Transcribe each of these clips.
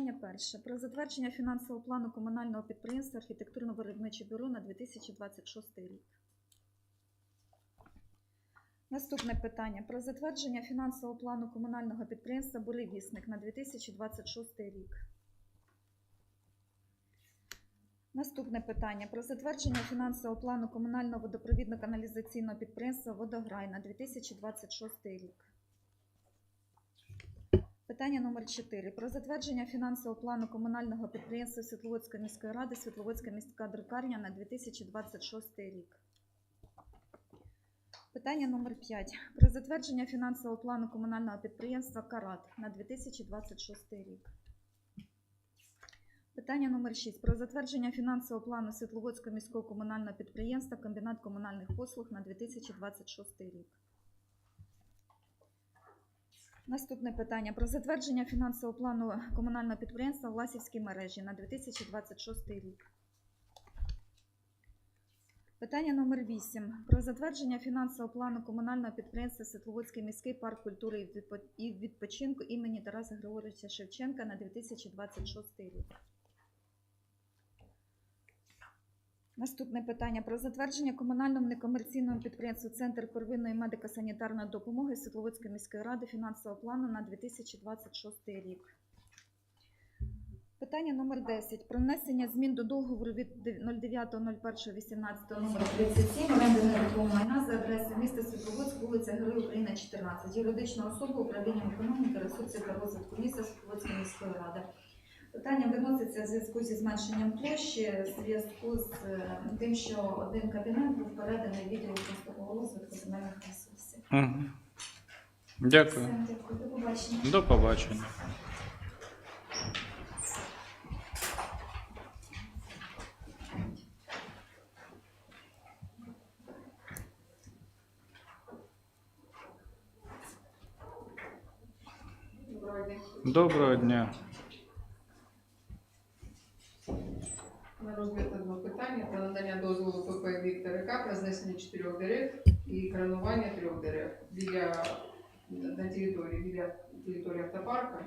Питання перше. Про затвердження фінансового плану комунального підприємства архітектурно-виробниче бюро на 2026 рік. Наступне питання. Про затвердження фінансового плану комунального підприємства Буревісник на 2026 рік. Наступне питання. Про затвердження фінансового плану комунального водопровідно-каналізаційного підприємства Водограй на 2026 рік. Питання номер 4. Про затвердження фінансового плану комунального підприємства Світловодської міської ради Світловодська міська друкарня на 2026 рік. Питання номер 5. Про затвердження фінансового плану комунального підприємства Карат на 2026 рік. Питання номер 6. Про затвердження фінансового плану Світловодського міського комунального підприємства Комбінат комунальних послуг на 2026 рік. Наступне питання про затвердження фінансового плану комунального підприємства Власівські мережі на 2026 рік. Питання номер 8. Про затвердження фінансового плану комунального підприємства Світловодський міський парк культури і відпочинку імені Тараса Григоровича Шевченка на 2026 рік. Наступне питання про затвердження комунальному некомерційному підприємству Центр первинної медико-санітарної допомоги Світловодської міської ради фінансового плану на 2026 рік. Питання номер 10. Про внесення змін до договору від 09.01.18 номер 37 оренди нерухомого майна за адресою міста Світловодськ, вулиця Героїв України, 14. Юридична особа управлінням економіки, ресурсів та розвитку міста Світловодської міської ради. Питання виноситься в зв'язку зі зменшенням площі, в зв'язку з е, тим, що один кабінет був переданий відділу простого розвитку земельних ресурсів. Угу. Дякую. Все, дякую. До побачення. До побачення. Доброго дня. Доброго дня. На розгляд одного питання про надання дозволу ПП Віктор РК про знесення чотирьох дерев і кранування трьох дерев біля на території біля території автопарка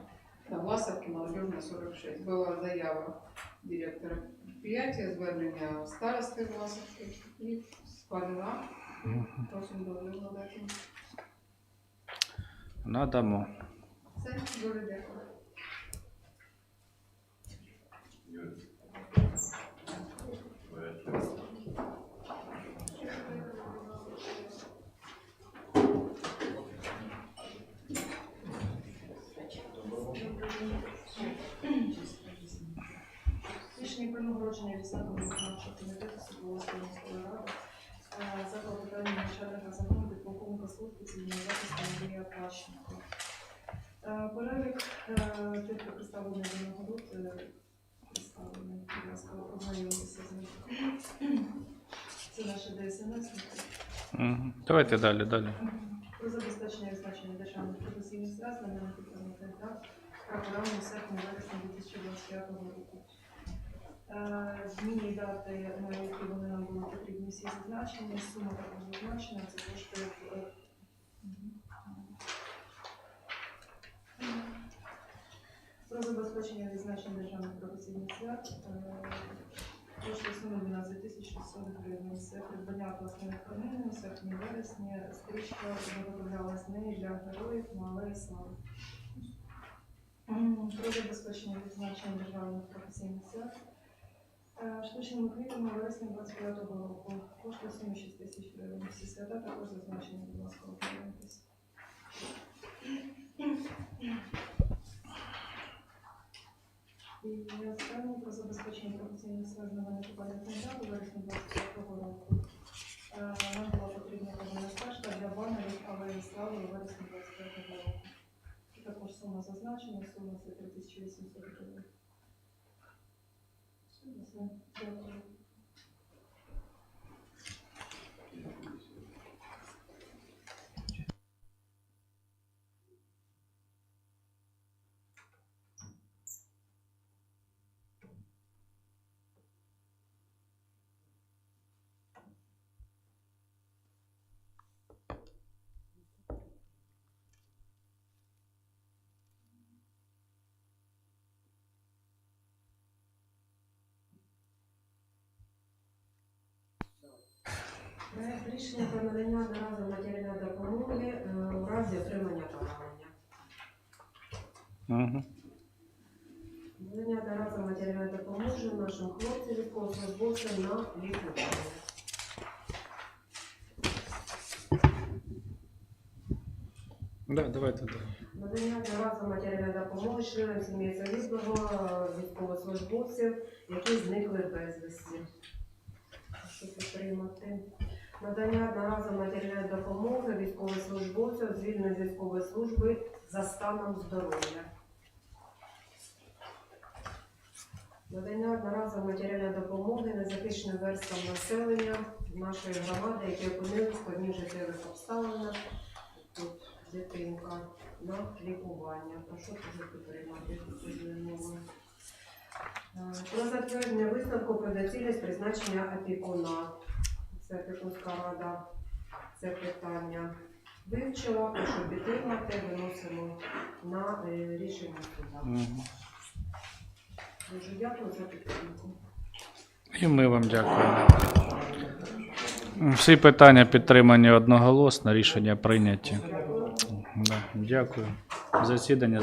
на Власовки Молодежна 46. Була заява директора підприємства, звернення старости Власовки і складена. Просимо дозвіл надати. Надамо. Все, дуже дякую. Рішення про нагородження відзнаком виконавчого комітету Світловодської міської ради е, за клопотання начальника закону підполковника служби цивільного захисту Андрія Пащенко. Е, Перелік е, тих, хто представлений до нагород, е, представлений, будь ласка, ознайомитися з ним. Це наше ДСНС. Давайте далі, далі. Про забезпечення відзначення державних професійних свят на мене підтримати та програму серпня вересня 2025 року. Е, і дати, на які вони нам були потрібні всі зазначені, сума також зазначена, це кошти. е, Про забезпечення відзначення державних професійних свят. е, Кошти суми 12 тисяч 600 гривень. Це придбання власної тканини серпні вересні. Стрічка виготовлялась нею для героїв на Алеї Слави. Про забезпечення відзначення державних професійних свят. Е, Штучними квітами вересня 25-го року. Кошти суми 6 тисяч гривень. Всі свята також зазначені, будь ласка, ознайомтесь. І останнє про забезпечення мене пам'ятних дат у вересні 25-го року. Е, Нам була потрібна стежка для банерів алеї слави у вересні 25-го року. І також сума зазначена, сума це 3800 гривень. Все, Дякую. Рішення про надання одноразової матеріальної допомоги е, у разі отримання поранення. Угу. Надання одноразової матеріальної допомоги нашим хлопцям військовослужбовцям на лікування. Да, давайте далі. Надання одноразової матеріальної допомоги членам сім'ї загиблого е, військовослужбовців, які зникли безвісті. Прошу підтримати. Надання одноразової матеріальної допомоги військовослужбовцям звільнених з військової служби за станом здоров'я. Надання одноразової матеріальної допомоги незахищеним верствам населення нашої громади, які опинились в складних життєвих обставинах. Тут дитинка на лікування. Прошу дуже підтримати звернення. Е, Про затвердження висновку про доцільність призначення опікуна. Це опікунська рада. Це питання вивчила, прошу підтримати, виносимо на е, рішення. Угу. Дуже дякую за підтримку. І ми вам дякуємо. Всі питання підтримані одноголосно, рішення прийняті. Дякую. Да, Дякую. Засідання